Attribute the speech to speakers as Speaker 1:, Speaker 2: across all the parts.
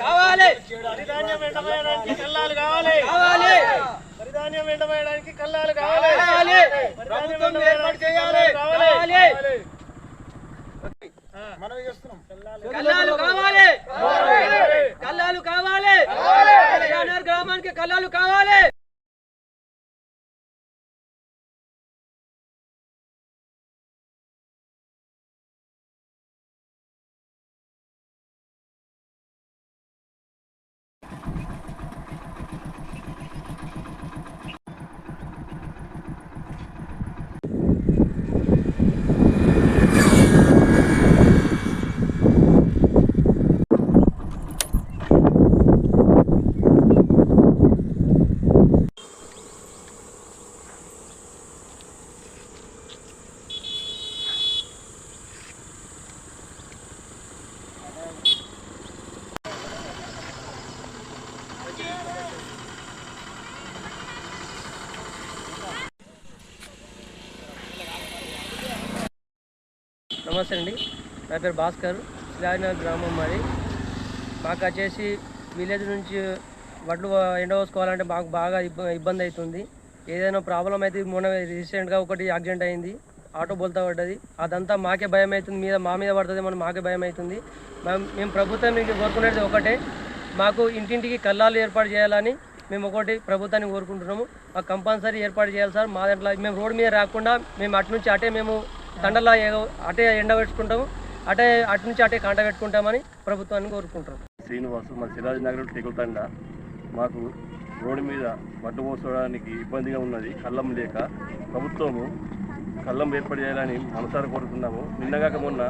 Speaker 1: కావాలి.
Speaker 2: కల్లాలు కావాలి.
Speaker 1: కావాలి.
Speaker 2: వరిధాన్యం ఎండబోయడానికి కల్లాలు కావాలి.
Speaker 1: కావాలి.
Speaker 2: వరిధాన్యం
Speaker 1: ప్రభుత్వం ఏర్పాటు చేయాలి.
Speaker 2: ఎండబోయడానికి కల్లాలు
Speaker 1: కావాలి
Speaker 2: మనవి చేస్తున్నాం.
Speaker 1: కల్లాలు కావాలి. కల్లాలు కావాలి. యానార్ గ్రామానికి కల్లాలు కావాలి. నమస్తే అండి. నా పేరు భాస్కర్. శిలాజనగర్ గ్రామం మాది. మాకు వచ్చేసి విలేజ్ నుంచి వడ్లు ఎండవసుకోవాలంటే మాకు బాగా ఇబ్బంది అవుతుంది. ఏదైనా ప్రాబ్లం అయితే మొన్న రీసెంట్గా ఒకటి యాక్సిడెంట్ అయింది. ఆటో బోల్తా పడ్డది. అదంతా మాకే భయం అవుతుంది. మీద మా మీద పడుతుంది మనం మాకే భయం అవుతుంది. మేము- మేము ప్రభుత్వం మీకు కోరుకునేది ఒకటే. మాకు ఇంటింటికి కల్లాలు ఏర్పాటు చేయాలని మేము ఒకటి ప్రభుత్వాన్ని కోరుకుంటున్నాము. మాకు కంపల్సరీ ఏర్పాటు చేయాలి సార్. మా దాంట్లో మేము రోడ్డు మీద రాకుండా మేము అటు నుంచి అటే మేము దండలా అటే ఎండ పెట్టుకుంటాము. అటే అటు నుంచి అటే కంట పెట్టుకుంటామని ప్రభుత్వాన్ని కోరుకుంటాం
Speaker 3: శ్రీనివాసు మా సిరాజ్ నగర్ తెగులుతండ. మాకు రోడ్డు మీద వడ్డు పోసుకోవడానికి ఇబ్బందిగా ఉన్నది. కళ్ళం లేక ప్రభుత్వము కళ్ళం ఏర్పాటు చేయాలని మనసారా కోరుతున్నాము. నిన్నగాక మొన్న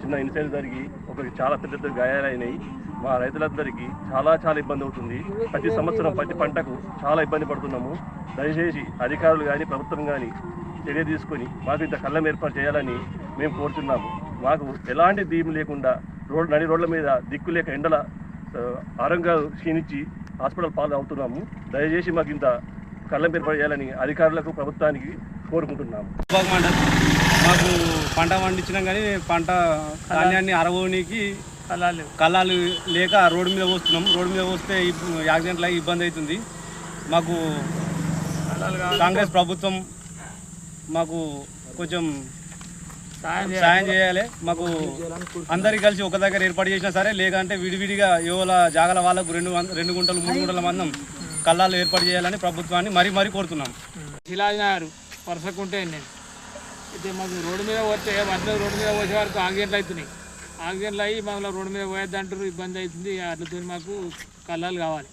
Speaker 3: చిన్న ఇన్సిడెంట్ జరిగి ఒకరికి చాలా పెద్ద పెద్ద గాయాలైనాయి. మా రైతులందరికీ చాలా చాలా ఇబ్బంది అవుతుంది. ప్రతి సంవత్సరం ప్రతి పంటకు చాలా ఇబ్బంది పడుతున్నాము. దయచేసి అధికారులు కానీ ప్రభుత్వం కానీ చర్య తీసుకొని మాకు ఇంత కళ్ళం ఏర్పాటు చేయాలని మేము కోరుతున్నాము. మాకు ఎలాంటి దీపం లేకుండా రోడ్ నడి రోడ్ల మీద దిక్కు లేక ఎండల ఆ, ఆరోగ్యాలు క్షీణించి హాస్పిటల్ పాలు అవుతున్నాము దయచేసి మాకు ఇంత కళ్ళం ఏర్పాటు చేయాలని అధికారులకు ప్రభుత్వానికి కోరుకుంటున్నాము.
Speaker 4: మాకు పంట పండించినాం కానీ పంట ధాన్యాన్ని అరవడానికి
Speaker 2: కల్లాలు
Speaker 4: కళ్ళాలు లేక రోడ్డు మీద పోస్తున్నాం. రోడ్డు మీద పోస్తే యాక్సిడెంట్లు ఇబ్బంది అవుతుంది. మాకు కాంగ్రెస్ ప్రభుత్వం మాకు కొంచెం సాయం చేయాలి. మాకు అందరికి కలిసి ఒక దగ్గర ఏర్పాటు చేసినా సరే లేదంటే విడివిడిగా యువల జాగల వాళ్ళకు రెండు రెండు గుంటలు మూడు గుంటల మందం కళ్ళాలు ఏర్పాటు చేయాలని ప్రభుత్వాన్ని మరీ మరీ కోరుతున్నాం.
Speaker 2: శిలాజనగర్ వరుసకుంటే నేను. అయితే మాకు రోడ్డు మీద పోతే వడ్లు రోడ్డు మీద పోసే వరకు ఆగిగంటలు అవుతున్నాయి. ఆగిగంటలు అయ్యి మమ్మల్ని రోడ్డు మీద పోయేద్దంటారు ఇబ్బంది అవుతుంది. అట్లతో మాకు కళ్ళాలు కావాలి.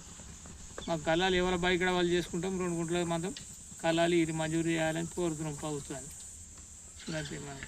Speaker 2: మాకు కళ్ళాలు ఎవరి బైక్ వాళ్ళు చేసుకుంటాం రెండు గుంటల మాత్రం కళాలు ఇది మంజూరు చేయాలని కోరుతున్నాం ప్రభుత్వాన్ని అంతే మనం